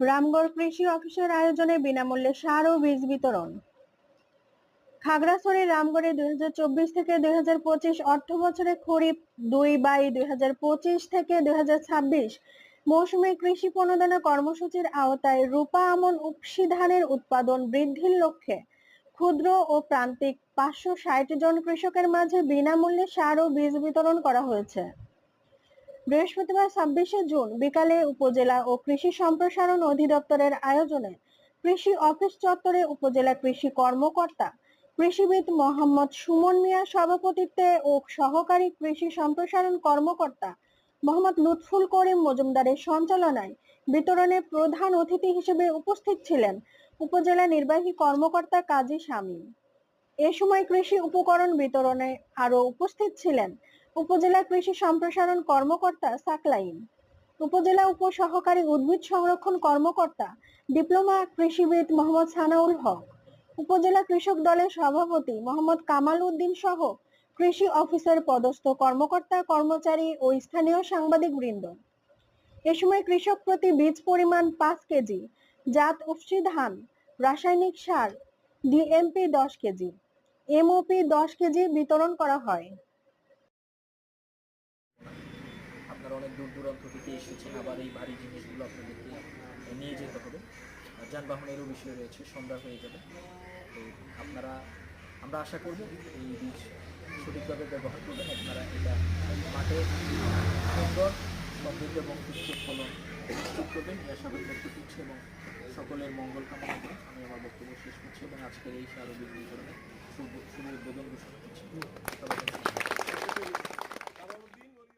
রামগড় কৃষি অফিসের আয়োজনে বিনামূল্যে সার ও বীজ বিতরণ। খাগড়াছড়ি, রামগড়ে দুই থেকে দুই অর্থ বছরে খরিফ দুই বাই দুই থেকে দুই মৌসুমে কৃষি প্রণোদনা কর্মসূচির আওতায় রূপা আমন উপসি ধানের উৎপাদন বৃদ্ধির লক্ষ্যে ক্ষুদ্র ও প্রান্তিক পাঁচশো ষাট জন কৃষকের মাঝে বিনামূল্যে সার ও বীজ বিতরণ করা হয়েছে। বৃহস্পতিবার ছাব্বিশে জুন বিকালে উপজেলা ও কৃষি সম্প্রসারণ অধিদপ্তরের আয়োজনে কৃষি অফিস চত্বরে উপজেলা কৃষি কর্মকর্তা কৃষিবিদ মোহাম্মদ সুমন মিয়ার সভাপতিত্বে ও সহকারী কৃষি সম্প্রসারণ কর্মকর্তা মোহাম্মদ লুৎফুল করিম মজুমদারের সঞ্চালনায় বিতরণে প্রধান অতিথি হিসেবে উপস্থিত ছিলেন উপজেলা নির্বাহী কর্মকর্তা কাজী শামীম। এ সময় কৃষি উপকরণ বিতরণে আরও উপস্থিত ছিলেন উপজেলা কৃষি সম্প্রসারণ কর্মকর্তা সাকলাইন, উপজেলা উপসহকারী উদ্ভিদ সংরক্ষণ কর্মকর্তা ডিপ্লোমা কৃষিবিদ মোহাম্মদ সানাউল হক, উপজেলা কৃষক দলের সভাপতি মোহাম্মদ কামাল উদ্দিন সহ কৃষি অফিসের পদস্থ কর্মকর্তা, কর্মচারী ও স্থানীয় সাংবাদিক বৃন্দ এ সময় কৃষক প্রতি বীজ পরিমাণ পাঁচ কেজি, জাত উফসি ধান, রাসায়নিক সার, ডিএমপি দশ কেজি, এমওপি দশ কেজি বিতরণ করা হয়। আপনারা অনেক দূর দূরান্ত থেকে এসেছেন, আবার এই ভারী জিনিসগুলো আপনাদেরকে নিয়ে যেতে হবে। যানবাহনেরও বিষয় রয়েছে, সন্ধ্যা হয়ে যাবে। তো আপনারা, আমরা আশা করব এই বীজ সঠিকভাবে ব্যবহার করবেন, আপনারা এটা মাঠে সুন্দর, সমৃদ্ধ এবং সুস্থ ফলন নিশ্চিত করবেন। এই আশাবাদ ব্যক্ত এবং সকলের মঙ্গল কামনা করে আমি আমার বক্তব্য শেষ করছি এবং আজকের এই সারা বীজ বিতরণে শুভ উদ্বোধন ঘোষণা